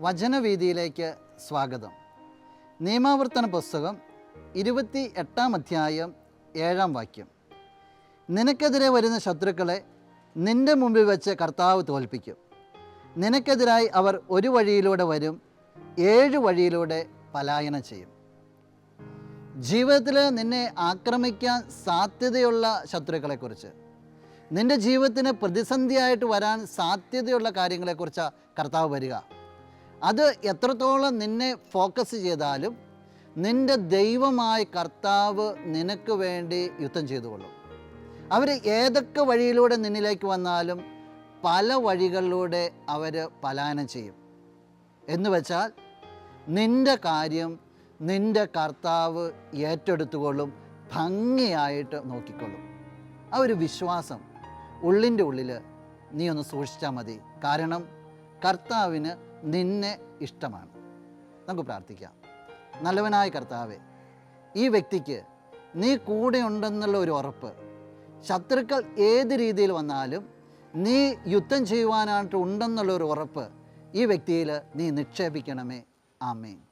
വചനവേദിയിലേക്ക് സ്വാഗതം. നിയമാവർത്തന പുസ്തകം ഇരുപത്തി എട്ടാം അധ്യായം ഏഴാം വാക്യം. നിനക്കെതിരെ വരുന്ന ശത്രുക്കളെ നിന്റെ മുമ്പിൽ വെച്ച് കർത്താവ് തോൽപ്പിക്കും. നിനക്കെതിരായി അവർ ഒരു വഴിയിലൂടെ വരും ഏഴ് വഴിയിലൂടെ പലായനം ചെയ്യും. ജീവിതത്തിൽ നിന്നെ ആക്രമിക്കാൻ സാധ്യതയുള്ള ശത്രുക്കളെക്കുറിച്ച് നിന്റെ ജീവിതത്തിന് പ്രതിസന്ധിയായിട്ട് വരാൻ സാധ്യതയുള്ള കാര്യങ്ങളെക്കുറിച്ചാണ് കർത്താവ് വരിക. അത് എത്രത്തോളം നിന്നെ ഫോക്കസ് ചെയ്താലും നിന്റെ ദൈവമായ കർത്താവ് നിനക്ക് വേണ്ടി യുദ്ധം ചെയ്തുകൊള്ളും. അവർ ഏതൊക്കെ വഴിയിലൂടെ നിന്നിലേക്ക് വന്നാലും പല വഴികളിലൂടെ അവർ പലായനം ചെയ്യും. എന്ന് വെച്ചാൽ നിന്റെ കാര്യം നിന്റെ കർത്താവ് ഏറ്റെടുത്തുകൊള്ളും ഭംഗിയായിട്ട് നോക്കിക്കൊള്ളും. ആ ഒരു വിശ്വാസം ഉള്ളിന്റെ ഉള്ളിൽ നീ ഒന്ന് സൂക്ഷിച്ചാൽ മതി. കാരണം കർത്താവിന് നിന്നെ ഇഷ്ടമാണ്. നമുക്ക് പ്രാർത്ഥിക്കാം. നല്ലവനായ കർത്താവെ ഈ വ്യക്തിക്ക് നീ കൂടെ ഉണ്ടെന്നുള്ള ഒരു ഉറപ്പ് ശത്രുക്കൾ ഏത് രീതിയിൽ വന്നാലും നീ യുദ്ധം ചെയ്യുവാനായിട്ട് ഉണ്ടെന്നുള്ള ഒരു ഉറപ്പ് ഈ വ്യക്തിയിൽ നീ നിക്ഷേപിക്കണമേ. ആമേൻ.